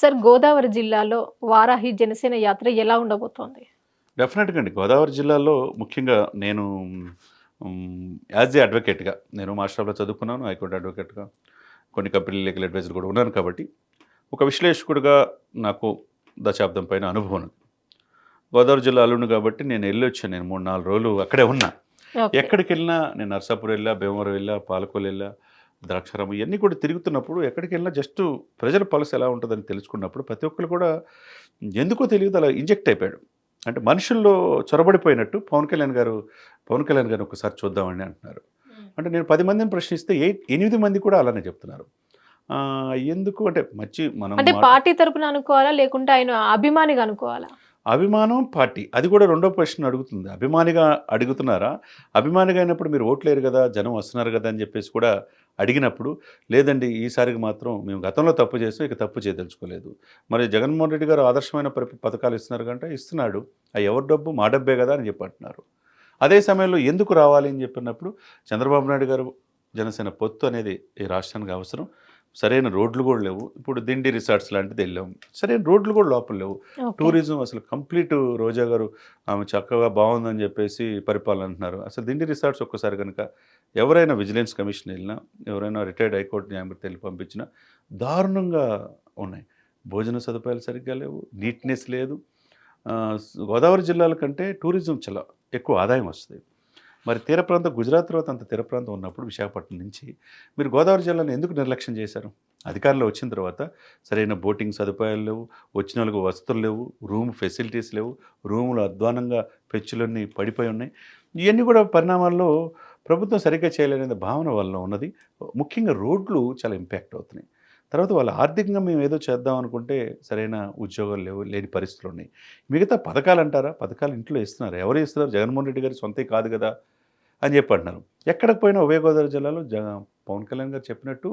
Sir Godavari జిల్లాలో వారాహి జనసేన యాత్ర ఎలా ఉండబోతోంది? డెఫినెట్గా అండి. గోదావరి జిల్లాలో ముఖ్యంగా నేను యాజ్ ఏ అడ్వకేట్గా నేను మాస్టర్లో చదువుకున్నాను హైకోర్టు అడ్వకేట్గా కొన్ని కంపెనీ లీగల్ అడ్వైజర్ కూడా ఉన్నాను కాబట్టి ఒక విశ్లేషకుడిగా నాకు దశాబ్దం పైన అనుభవం ఉంది గోదావరి జిల్లా అల్లుండు కాబట్టి నేను వెళ్ళి వచ్చాను నేను మూడు నాలుగు రోజులు అక్కడే ఉన్నా. ఎక్కడికి వెళ్ళినా నేను నర్సాపూర్ వెళ్ళా భీమవరం వెళ్ళా పాలకోలు వెళ్ళా ద్రాక్షారామం ఇవన్నీ కూడా తిరుగుతున్నప్పుడు ఎక్కడికి వెళ్ళినా జస్ట్ ప్రజల పలస ఎలా ఉంటుందని తెలుసుకున్నప్పుడు ప్రతి ఒక్కరు కూడా ఎందుకో తెలియదు అలా ఇంజెక్ట్ అయిపోయాడు. అంటే మనుషుల్లో చొరబడిపోయినట్టు పవన్ కళ్యాణ్ గారు పవన్ కళ్యాణ్ గారు ఒకసారి చూద్దామని అంటున్నారు. అంటే నేను పది మందిని ప్రశ్నిస్తే ఎయిట్ ఎనిమిది మంది కూడా అలానే చెప్తున్నారు. ఎందుకు అంటే మంచి మనం అంటే పార్టీ తరపున అనుకోవాలా లేకుంటే ఆయన అభిమానిగా అనుకోవాలా? అభిమానం పార్టీ. అది కూడా రెండో ప్రశ్న అడుగుతుంది. అభిమానిగా అడుగుతున్నారా? అభిమానిగా అయినప్పుడు మీరు ఓట్లేరు కదా జనం వస్తున్నారు కదా అని చెప్పేసి కూడా అడిగినప్పుడు లేదండి ఈసారికి మాత్రం మేము గతంలో తప్పు చేసాం ఇక తప్పు చేయదలుచుకోలేదు. మరి జగన్మోహన్ రెడ్డి గారు ఆదర్శమైన పథకాలు ఇస్తున్నారు కంటే ఇస్తున్నాడు. ఆ ఎవరి డబ్బు మా డబ్బే కదా అని చెప్పి అంటున్నారు. అదే సమయంలో ఎందుకు రావాలి అని చెప్పినప్పుడు చంద్రబాబు నాయుడు గారు జనసేన పొత్తు అనేది ఈ రాష్ట్రానికి అవసరం. సరైన రోడ్లు కూడా లేవు. ఇప్పుడు దిండి రిసార్ట్స్ లాంటిది వెళ్ళాం. సరైన రోడ్లు కూడా లోపల లేవు. టూరిజం అసలు కంప్లీట్ రోజా గారు ఆమె చక్కగా బాగుందని చెప్పేసి పరిపాలన అంటున్నారు. అసలు దిండి రిసార్ట్స్ ఒక్కసారి కనుక ఎవరైనా విజిలెన్స్ కమిషన్ వెళ్ళినా ఎవరైనా రిటైర్డ్ హైకోర్టు న్యాయమూర్తి వెళ్ళి పంపించినా దారుణంగా ఉన్నాయి. భోజన సదుపాయాలు సరిగ్గా లేవు నీట్నెస్ లేదు. గోదావరి జిల్లాల కంటే టూరిజం చాలా ఎక్కువ ఆదాయం వస్తుంది. మరి తీర ప్రాంతం గుజరాత్ తర్వాత అంత తీర ప్రాంతం ఉన్నప్పుడు విశాఖపట్నం నుంచి మీరు గోదావరి జిల్లాను ఎందుకు నిర్లక్ష్యం చేశారు? అధికారంలో వచ్చిన తర్వాత సరైన బోటింగ్ సదుపాయాలు లేవు వచ్చిన వాళ్ళకి వసతులు లేవు రూమ్ ఫెసిలిటీస్ లేవు రూములు అధ్వానంగా పెచ్చులన్నీ పడిపోయి ఉన్నాయి. ఇవన్నీ కూడా పరిణామాల్లో ప్రభుత్వం సరిగ్గా చేయలేని భావన వల్ల ఉన్నది. ముఖ్యంగా రోడ్లు చాలా ఇంపాక్ట్ అవుతున్నాయి. తర్వాత వాళ్ళు ఆర్థికంగా మేము ఏదో చేద్దాం అనుకుంటే సరైన ఉద్యోగాలు లేవు లేని పరిస్థితులు ఉన్నాయి. మిగతా పథకాలు అంటారా? పథకాలు ఇంట్లో ఇస్తున్నారు. ఎవరు ఇస్తున్నారు? జగన్మోహన్ రెడ్డి గారి సొంతే కాదు కదా అని చెప్పి అంటున్నారు. ఎక్కడికి పోయినా ఉభయ గోదావరి జిల్లాలో జగ పవన్ కళ్యాణ్ గారు చెప్పినట్టు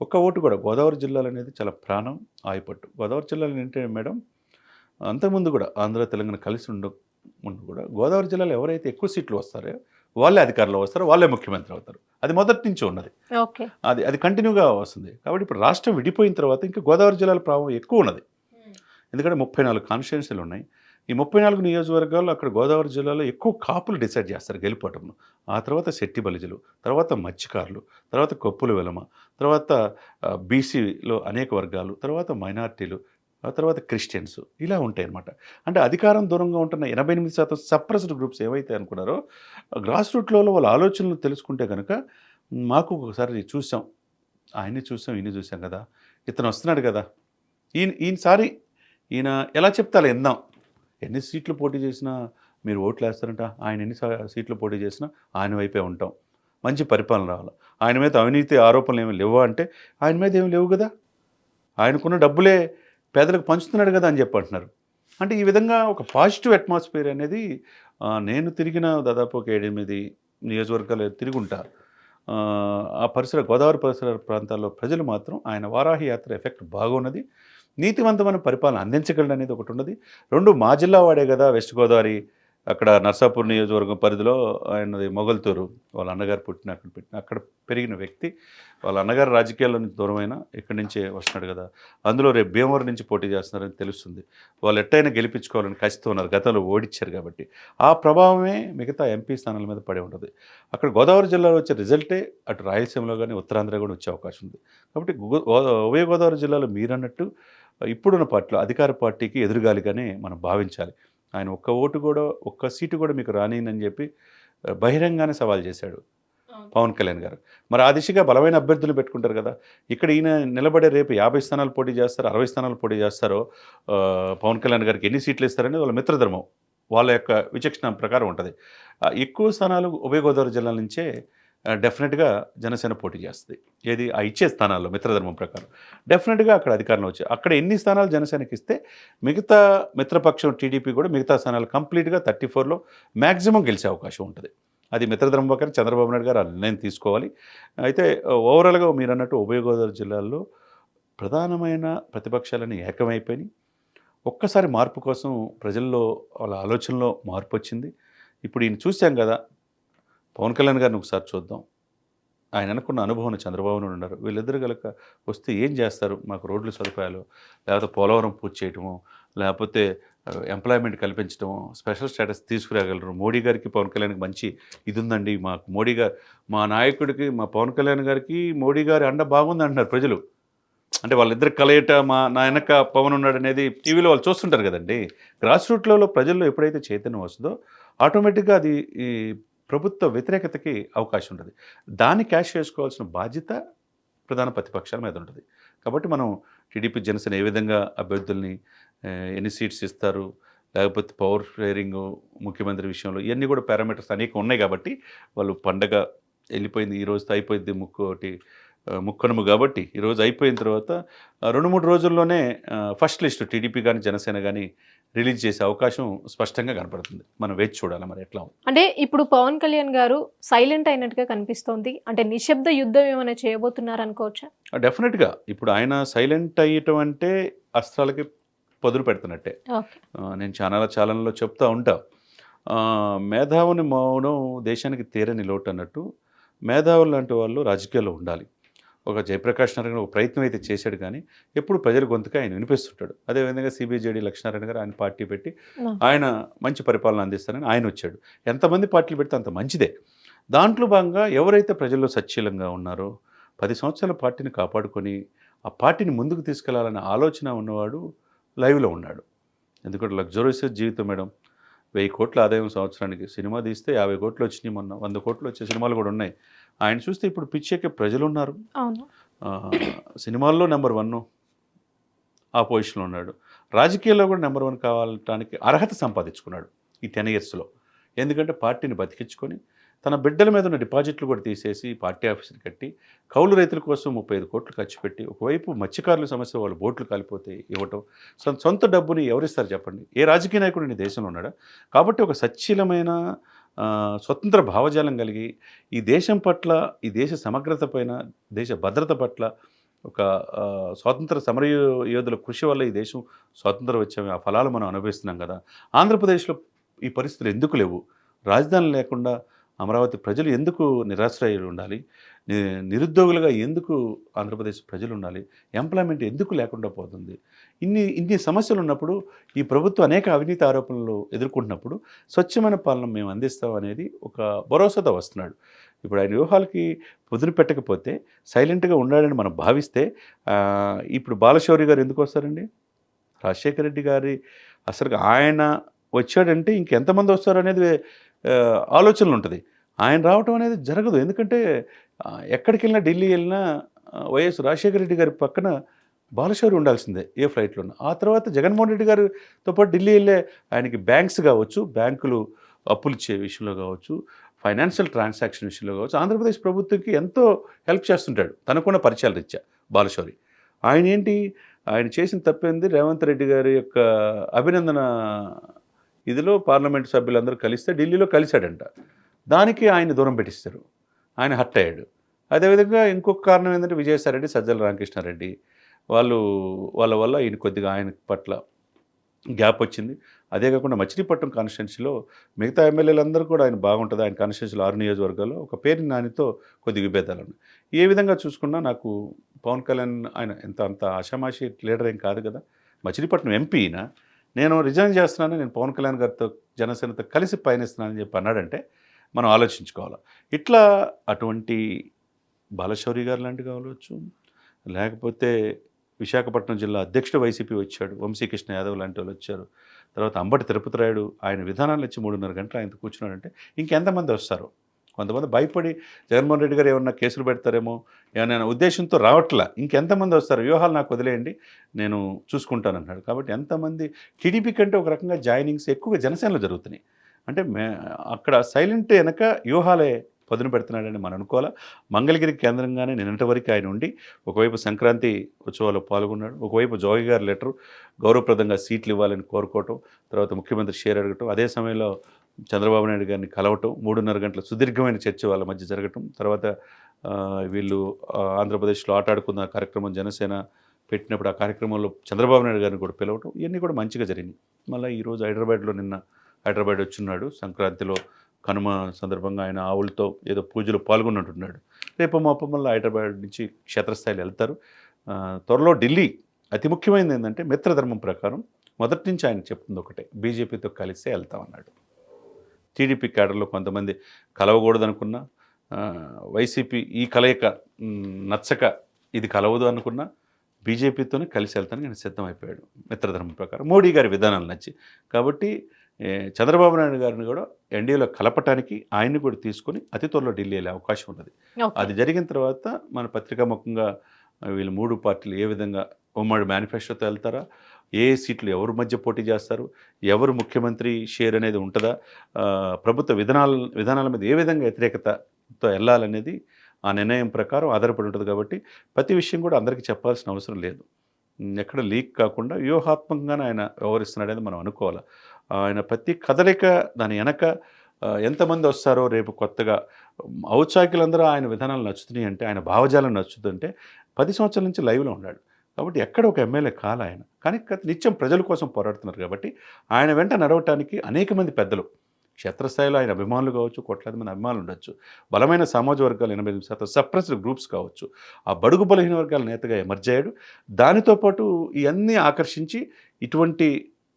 ఒక్క ఓటు కూడా గోదావరి జిల్లాలో అనేది చాలా ప్రాణం ఆయిపట్టు. గోదావరి జిల్లాలో ఏంటంటే మేడం అంతకుముందు కూడా ఆంధ్ర తెలంగాణ కలిసి ఉండ ముందు కూడా గోదావరి జిల్లాలో ఎవరైతే ఎక్కువ సీట్లు వస్తారో వాళ్ళే అధికారంలో వస్తారో వాళ్ళే ముఖ్యమంత్రి అవుతారు. అది మొదటి నుంచి ఉన్నది. ఓకే. అది అది కంటిన్యూగా వస్తుంది. కాబట్టి ఇప్పుడు రాష్ట్రం విడిపోయిన తర్వాత ఇంకా గోదావరి జిల్లాల ప్రభావం ఎక్కువ ఉన్నది. ఎందుకంటే ముప్పై నాలుగు కాన్స్టిట్యున్సీలు ఉన్నాయి. ఈ ముప్పై నాలుగు నియోజకవర్గాల్లో అక్కడ గోదావరి జిల్లాలో ఎక్కువ కాపులు డిసైడ్ చేస్తారు గెలిపోవటంలో. ఆ తర్వాత శెట్టి బలిజలు తర్వాత మత్స్యకారులు తర్వాత కొప్పుల వెలమ తర్వాత బీసీలో అనేక వర్గాలు తర్వాత మైనార్టీలు ఆ తర్వాత క్రిస్టియన్స్ ఇలా ఉంటాయి అన్నమాట అంటే అధికారం దూరంగా ఉంటున్న ఎనభై ఎనిమిది శాతం సప్రెస్డ్ గ్రూప్స్ ఏవైతే అనుకున్నారో గ్రాస్ రూట్లో వాళ్ళ ఆలోచనలు తెలుసుకుంటే కనుక మాకు ఒకసారి చూసాం. ఆయన్ని చూసాం ఈయన చూసాం కదా. ఇతను వస్తున్నాడు కదా. ఈయన ఈయనసారి ఈయన ఎలా చెప్తాలో ఎందాం ఎన్ని సీట్లు పోటీ చేసినా మీరు ఓట్లు వేస్తారంట. ఆయన ఎన్ని సీట్లు పోటీ చేసినా ఆయన వైపే ఉంటాం. మంచి పరిపాలన రావాలి. ఆయన మీద అవినీతి ఆరోపణలు ఏమి లేవా అంటే ఆయన మీద ఏమి లేవు కదా. ఆయనకున్న డబ్బులే పేదలకు పంచుతున్నాడు కదా అని చెప్పి అంటున్నారు. అంటే ఈ విధంగా ఒక పాజిటివ్ అట్మాస్ఫియర్ అనేది నేను తిరిగిన దాదాపు ఒక ఏడెనిమిది నియోజకవర్గాలు తిరుగుంటా ఆ, ఆ పరిసర గోదావరి పరిసర ప్రాంతాల్లో ప్రజలు మాత్రం ఆయన వారాహి యాత్ర ఎఫెక్ట్ బాగున్నది. నీతివంతమైన పరిపాలన అందించగలడు అనేది ఒకటి ఉన్నది. రెండు మా జిల్లా వాడే కదా వెస్ట్ గోదావరి. అక్కడ నర్సాపూర్ నియోజకవర్గం పరిధిలో ఆయనది మొగల్తూరు వాళ్ళ అన్నగారు పుట్టిన అక్కడ పెట్టిన అక్కడ పెరిగిన వ్యక్తి. వాళ్ళ అన్నగారు రాజకీయాల్లో నుంచి దూరమైన ఇక్కడి నుంచే వస్తున్నాడు కదా. అందులో రేపు భీమవరం నుంచి పోటీ చేస్తున్నారని తెలుస్తుంది. వాళ్ళు ఎట్టయినా గెలిపించుకోవాలని కసితో ఉన్నారు. గతంలో ఓడిచ్చారు కాబట్టి. ఆ ప్రభావమే మిగతా ఎంపీ స్థానాల మీద పడి ఉంటుంది. అక్కడ గోదావరి జిల్లాలో వచ్చే రిజల్టే అటు రాయలసీమలో కానీ ఉత్తరాంధ్ర కూడా వచ్చే అవకాశం ఉంది. కాబట్టి ఉభయ గోదావరి జిల్లాలో మీరన్నట్టు ఇప్పుడున్న పార్టీలో అధికార పార్టీకి ఎదురుగాలిగానే మనం భావించాలి. ఆయన ఒక్క ఓటు కూడా ఒక్క సీటు కూడా మీకు రానియనని చెప్పి బహిరంగానే సవాల్ చేశాడు పవన్ కళ్యాణ్ గారు. మరి ఆ దిశగా బలమైన అభ్యర్థులు పెట్టుకుంటారు కదా ఇక్కడ ఈయన నిలబడే రేపు యాభై స్థానాలు పోటీ చేస్తారు అరవై స్థానాలు పోటీ చేస్తారో పవన్ కళ్యాణ్ గారికి ఎన్ని సీట్లు ఇస్తారని వాళ్ళ మిత్రధర్మం వాళ్ళ యొక్క విచక్షణ ప్రకారం ఉంటుంది. ఎక్కువ స్థానాలు ఉభయ గోదావరి జిల్లాల నుంచే డెఫినెట్గా జనసేన పోటీ చేస్తుంది. ఏది ఆ ఇచ్చే స్థానాల్లో మిత్రధర్మం ప్రకారం. డెఫినెట్గా అక్కడ అధికారంలో వచ్చాయి అక్కడ ఎన్ని స్థానాలు జనసేనకి ఇస్తే మిగతా మిత్రపక్షం టీడీపీ కూడా మిగతా స్థానాలు కంప్లీట్గా థర్టీ ఫోర్లో మ్యాక్సిమం గెలిచే అవకాశం ఉంటుంది. అది మిత్రధర్మం ప్రకారం చంద్రబాబు నాయుడు గారు ఆ నిర్ణయం తీసుకోవాలి. అయితే ఓవరాల్గా మీరు అన్నట్టు ఉభయ గోదావరి జిల్లాల్లో ప్రధానమైన ప్రతిపక్షాలని ఏకమైపోయినాయి. ఒక్కసారి మార్పు కోసం ప్రజల్లో వాళ్ళ ఆలోచనలో మార్పు వచ్చింది. ఇప్పుడు ఈయన చూసాం కదా పవన్ కళ్యాణ్ గారిని ఒకసారి చూద్దాం. ఆయన అనుకున్న అనుభవం చంద్రబాబు నాయుడు ఉన్నారు. వీళ్ళిద్దరు కనుక వస్తే ఏం చేస్తారు? మాకు రోడ్లు సదుపాయాలు లేకపోతే పోలవరం పూర్తి చేయటము లేకపోతే ఎంప్లాయ్మెంట్ కల్పించడము స్పెషల్ స్టేటస్ తీసుకురాగలరు. మోడీ గారికి పవన్ కళ్యాణ్కి మంచి ఇది ఉందండి మాకు మోడీ గారు మా నాయకుడికి మా పవన్ కళ్యాణ్ గారికి మోడీ గారి అండ బాగుంది అంటున్నారు ప్రజలు. అంటే వాళ్ళిద్దరు కలయిట మా నా వెనక పవన్ ఉన్నాడు అనేది టీవీలో వాళ్ళు చూస్తుంటారు కదండి. గ్రాస్ రూట్లలో ప్రజల్లో ఎప్పుడైతే చైతన్యం వస్తుందో ఆటోమేటిక్గా అది ఈ ప్రభుత్వ వ్యతిరేకతకి అవకాశం ఉంటుంది దాన్ని క్యాష్ చేసుకోవాల్సిన బాధ్యత ప్రధాన ప్రతిపక్షాల మీద ఉంటుంది. కాబట్టి మనం టీడీపీ జనసేన ఏ విధంగా అభ్యర్థుల్ని ఎన్ని సీట్స్ ఇస్తారు లేకపోతే పవర్ షేరింగ్ ముఖ్యమంత్రి విషయంలో ఇవన్నీ కూడా పారామీటర్స్ అనేక ఉన్నాయి కాబట్టి వాళ్ళు పండగ వెళ్ళిపోయింది ఈ రోజుతో అయిపోయింది ముక్కోటి ముక్కనుము కాబట్టి ఈరోజు అయిపోయిన తర్వాత రెండు మూడు రోజుల్లోనే ఫస్ట్ లిస్ట్ టీడీపీ కానీ జనసేన కానీ రిలీజ్ చేసే అవకాశం స్పష్టంగా కనపడుతుంది. మనం వేచి చూడాలి మరి ఎట్లా. అంటే ఇప్పుడు పవన్ కళ్యాణ్ గారు సైలెంట్ అయినట్టుగా కనిపిస్తోంది. అంటే నిశ్శబ్ద యుద్ధం ఏమైనా చేయబోతున్నారు అనుకోవచ్చా? డెఫినెట్గా ఇప్పుడు ఆయన సైలెంట్ అయ్యటం అంటే అస్త్రాలకి పదులు పెడుతున్నట్టే. నేను ఛానల్ ఛానల్లో చెప్తా ఉంటా. మేధావుని మౌనం దేశానికి తీరని లోటు అన్నట్టు మేధావులు లాంటి వాళ్ళు రాజకీయాల్లో ఉండాలి. ఒక జయప్రకాష్ నారాయణ ఒక ప్రయత్నం అయితే చేశాడు కానీ ఎప్పుడు ప్రజల గొంతుగా ఆయన వినిపిస్తుంటాడు. అదేవిధంగా సిబిజేడి లక్ష్మీనారాయణ గారు ఆయన పార్టీ పెట్టి. ఆయన మంచి పరిపాలన అందిస్తారని ఆయన వచ్చాడు. ఎంతమంది పార్టీలు పెడితే అంత మంచిదే. దాంట్లో భాగంగా ఎవరైతే ప్రజల్లో సచ్చీలంగా ఉన్నారో పది సంవత్సరాల పార్టీని కాపాడుకొని ఆ పార్టీని ముందుకు తీసుకెళ్ళాలనే ఆలోచన ఉన్నవాడు లైవ్లో ఉన్నాడు. ఎందుకంటే లగ్జరీస్ జీవితం మేడం. వెయ్యి కోట్ల ఆదాయం సంవత్సరానికి సినిమా తీస్తే యాభై కోట్లు వచ్చినాయి మొన్న వంద కోట్లు వచ్చే సినిమాలు కూడా ఉన్నాయి. ఆయన చూస్తే ఇప్పుడు పిచ్చెక్కే ప్రజలు ఉన్నారు సినిమాల్లో నెంబర్ వన్ ఆ పొజిషన్లో ఉన్నాడు. రాజకీయాల్లో కూడా నెంబర్ వన్ కావాలటానికి అర్హత సంపాదించుకున్నాడు ఈ టెన్ ఇయర్స్లో. ఎందుకంటే పార్టీని బతికించుకొని తన బిడ్డల మీద ఉన్న డిపాజిట్లు కూడా తీసేసి పార్టీ ఆఫీసులు కట్టి కౌలు రైతుల కోసం ముప్పై ఐదు కోట్లు ఖర్చు పెట్టి ఒకవైపు మత్స్యకారుల సమస్య వాళ్ళు బోట్లు కాలిపోతే ఇవ్వటం సొంత డబ్బుని ఎవరిస్తారు చెప్పండి? ఏ రాజకీయ నాయకుడు నీ దేశంలో ఉన్నాడా? కాబట్టి ఒక సచ్చీలమైన ఆ, స్వతంత్ర భావజాలం కలిగి ఈ దేశం పట్ల ఈ దేశ సమగ్రత పైన దేశ భద్రత పట్ల ఒక స్వాతంత్ర సమర యోధుల కృషి వల్ల ఈ దేశం స్వాతంత్రం వచ్చే ఆ ఫలాలు మనం అనుభవిస్తున్నాం కదా. ఆంధ్రప్రదేశ్లో ఈ పరిస్థితులు ఎందుకు లేవు? రాజధాని లేకుండా అమరావతి ప్రజలు ఎందుకు నిరాశ్రయులు ఉండాలి? నిరుద్యోగులుగా ఎందుకు ఆంధ్రప్రదేశ్ ప్రజలు ఉండాలి ఎంప్లాయ్మెంట్ ఎందుకు లేకుండా పోతుంది? ఇన్ని ఇన్ని సమస్యలు ఉన్నప్పుడు ఈ ప్రభుత్వం అనేక అవినీతి ఆరోపణలు ఎదుర్కొంటున్నప్పుడు స్వచ్ఛమైన పాలన మేము అందిస్తాం అనేది ఒక భరోసాతో వస్తున్నాడు. ఇప్పుడు ఆయన వ్యూహాలకి పొదును పెట్టకపోతే సైలెంట్గా ఉన్నాడని మనం భావిస్తే ఇప్పుడు బాలశౌరి గారు ఎందుకు వస్తారండి? రాజశేఖర రెడ్డి గారి అసలు ఆయన వచ్చాడంటే ఇంకెంతమంది వస్తారు అనేది ఆలోచనలు ఉంటుంది ఆయన రావటం అనేది జరగదు. ఎందుకంటే ఎక్కడికి వెళ్ళినా ఢిల్లీ వెళ్ళినా వైఎస్ రాజశేఖర రెడ్డి గారి పక్కన బాలశౌరి ఉండాల్సిందే ఏ ఫ్లైట్లో ఆ తర్వాత జగన్మోహన్ రెడ్డి గారితో పాటు ఢిల్లీ వెళ్ళే ఆయనకి బ్యాంక్స్ కావచ్చు బ్యాంకులు అప్పులు ఇచ్చే విషయంలో కావచ్చు ఫైనాన్షియల్ ట్రాన్సాక్షన్ విషయంలో కావచ్చు ఆంధ్రప్రదేశ్ ప్రభుత్వంకి ఎంతో హెల్ప్ చేస్తుంటాడు. తనకున్న పరిచయాల రీత్యా బాలశౌరి. ఆయన ఏంటి? ఆయన చేసిన తప్పేంది? రేవంత్ రెడ్డి గారి యొక్క అభినందన ఇదిలో పార్లమెంట్ సభ్యులందరూ కలిస్తే ఢిల్లీలో కలిశాడంట. దానికి ఆయన దూరం పెట్టిస్తారు. ఆయన హట్ అయ్యాడు. అదేవిధంగా ఇంకొక కారణం ఏంటంటే విజయసాయిరెడ్డి సజ్జల రామకృష్ణారెడ్డి వాళ్ళు వాళ్ళ వల్ల ఈయన కొద్దిగా ఆయన పట్ల గ్యాప్ వచ్చింది. అదే కాకుండా మచిలీపట్నం కాన్స్టిట్యున్సీలో మిగతా ఎమ్మెల్యేలందరూ కూడా ఆయన బాగుంటుంది. ఆయన కాన్స్టిట్యున్సీలో ఆరు నియోజకవర్గాల్లో ఒక పేరు నానితో కొద్ది విభేదాలు ఉన్నాయి. ఏ విధంగా చూసుకున్నా నాకు పవన్ కళ్యాణ్ ఆయన ఎంత అంత ఆషామాషి లీడర్ ఏం కాదు కదా. మచిలీపట్నం ఎంపీనా నేను రిజైన్ చేస్తున్నాను నేను పవన్ కళ్యాణ్ గారితో జనసేనతో కలిసి పయనిస్తున్నానని చెప్పి అన్నాడంటే మనం ఆలోచించుకోవాలి. ఇట్లా అటువంటి బాలశౌరి గారు లాంటి కావచ్చు లేకపోతే విశాఖపట్నం జిల్లా అధ్యక్షుడు వైసీపీ వచ్చాడు వంశీకృష్ణ యాదవ్ లాంటి వాళ్ళు వచ్చారు. తర్వాత అంబటి తిరుపతి రాయుడు ఆయన విధానాలు ఇచ్చి మూడున్నర గంటలు ఆయన కూర్చున్నాడంటే ఇంకెంతమంది వస్తారు? కొంతమంది భయపడి జగన్మోహన్ రెడ్డి గారు ఏమన్నా కేసులు పెడతారేమో ఏమైనా ఉద్దేశంతో రావట్లా ఇంకెంతమంది వస్తారు? వ్యూహాలు నాకు వదిలేయండి నేను చూసుకుంటానన్నాడు. కాబట్టి ఎంతమంది టీడీపీ కంటే ఒక రకంగా జాయినింగ్స్ ఎక్కువగా జనసేనలో జరుగుతున్నాయి. అంటే మే అక్కడ సైలెంట్ వెనక వ్యూహాలే పదును పెడుతున్నాడని మనం అనుకోవాలా? మంగళగిరి కేంద్రంగానే నిన్నటి వరకు ఆయన ఉండి ఒకవైపు సంక్రాంతి ఉత్సవాల్లో పాల్గొన్నాడు ఒకవైపు జోగి గారి లెటర్ గౌరవప్రదంగా సీట్లు ఇవ్వాలని కోరుకోవటం తర్వాత ముఖ్యమంత్రి షేర్ అడగటం అదే సమయంలో చంద్రబాబు నాయుడు గారిని కలవటం మూడున్నర గంటల సుదీర్ఘమైన చర్చ వాళ్ళ మధ్య జరగటం తర్వాత వీళ్ళు ఆంధ్రప్రదేశ్లో ఆటాడుకున్న కార్యక్రమం జనసేన పెట్టినప్పుడు ఆ కార్యక్రమంలో చంద్రబాబు నాయుడు గారిని కూడా పిలవటం ఇవన్నీ కూడా మంచిగా జరిగినాయి. మళ్ళీ ఈరోజు హైదరాబాద్లో నిన్న హైదరాబాద్ వచ్చున్నాడు. సంక్రాంతిలో కనుమ సందర్భంగా ఆయన ఆవులతో ఏదో పూజలు పాల్గొన్నట్టున్నాడు. రేపు మాపం వల్ల హైదరాబాద్ నుంచి క్షేత్రస్థాయిలో వెళ్తారు. త్వరలో ఢిల్లీ అతి ముఖ్యమైనది ఏంటంటే మిత్రధర్మం ప్రకారం మొదటి నుంచి ఆయన చెప్తుంది ఒకటే బీజేపీతో కలిసే వెళ్తామన్నాడు. టీడీపీ క్యాడర్లో కొంతమంది కలవకూడదనుకున్నా వైసీపీ ఈ కలయిక నచ్చక ఇది కలవదు అనుకున్నా బీజేపీతోనే కలిసి వెళ్తానని ఆయన సిద్ధమైపోయాడు. మిత్రధర్మం ప్రకారం మోడీ గారి విధానాలు నచ్చి. కాబట్టి చంద్రబాబు నాయుడు గారిని కూడా ఎన్డీఏలో కలపటానికి ఆయన్ని కూడా తీసుకొని అతి త్వరలో ఢిల్లీ వెళ్ళే అవకాశం ఉన్నది. అది జరిగిన తర్వాత మన పత్రికాముఖంగా వీళ్ళు మూడు పార్టీలు ఏ విధంగా ఉమ్మడి మేనిఫెస్టోతో వెళ్తారా? ఏ సీట్లు ఎవరు మధ్య పోటీ చేస్తారు? ఎవరు ముఖ్యమంత్రి షేర్ అనేది ఉంటుందా? ప్రభుత్వ విధానాల విధానాల మీద ఏ విధంగా వ్యతిరేకతతో వెళ్ళాలనేది ఆ నిర్ణయం ప్రకారం ఆధారపడి ఉంటుంది కాబట్టి ప్రతి విషయం కూడా అందరికీ చెప్పాల్సిన అవసరం లేదు. ఎక్కడ లీక్ కాకుండా వ్యూహాత్మకంగానే ఆయన వ్యవహరిస్తున్నాడని మనం అనుకోవాలి? ఆయన ప్రతి కదలిక దాని వెనక ఎంతమంది వస్తారో రేపు కొత్తగా ఉమ్, ఔత్సాహికులందరూ ఆయన విధానాలు నచ్చుతున్నాయి అంటే ఆయన భావజాలం నచ్చుతుంటే పది సంవత్సరాల నుంచి లైవ్లో ఉన్నాడు. కాబట్టి ఎక్కడ ఒక ఎమ్మెల్యే కాల ఆయన. కానీ నిత్యం ప్రజల కోసం పోరాడుతున్నారు కాబట్టి ఆయన వెంట నడవటానికి అనేక మంది పెద్దలు. క్షేత్రస్థాయిలో ఆయన అభిమానులు కావచ్చు కోట్లాది మంది అభిమానులు ఉండొచ్చు. బలమైన సమాజ వర్గాలు ఎనభై ఎనిమిది శాతం సప్రెస్డ్ గ్రూప్స్ కావచ్చు. ఆ బడుగు బలహీన వర్గాల నేతగా ఎమర్జ్ అయ్యాడు. దానితో పాటు ఇవన్నీ ఆకర్షించి ఇటువంటి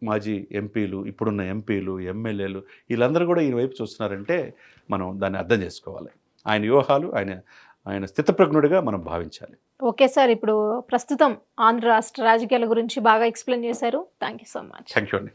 మాజీ ఎంపీలు ఇప్పుడున్న ఎంపీలు ఎమ్మెల్యేలు వీళ్ళందరూ కూడా ఈయన వైపు చూస్తున్నారంటే మనం దాన్ని అర్థం చేసుకోవాలి. ఆయన వ్యూహాలు ఆయన ఆయన స్థితప్రజ్ఞుడిగా మనం భావించాలి. ఓకే సార్ ఇప్పుడు ప్రస్తుతం ఆంధ్ర రాష్ట్ర రాజకీయాల గురించి బాగా ఎక్స్ప్లెయిన్ చేశారు. Thank you so much. Thank you అండి.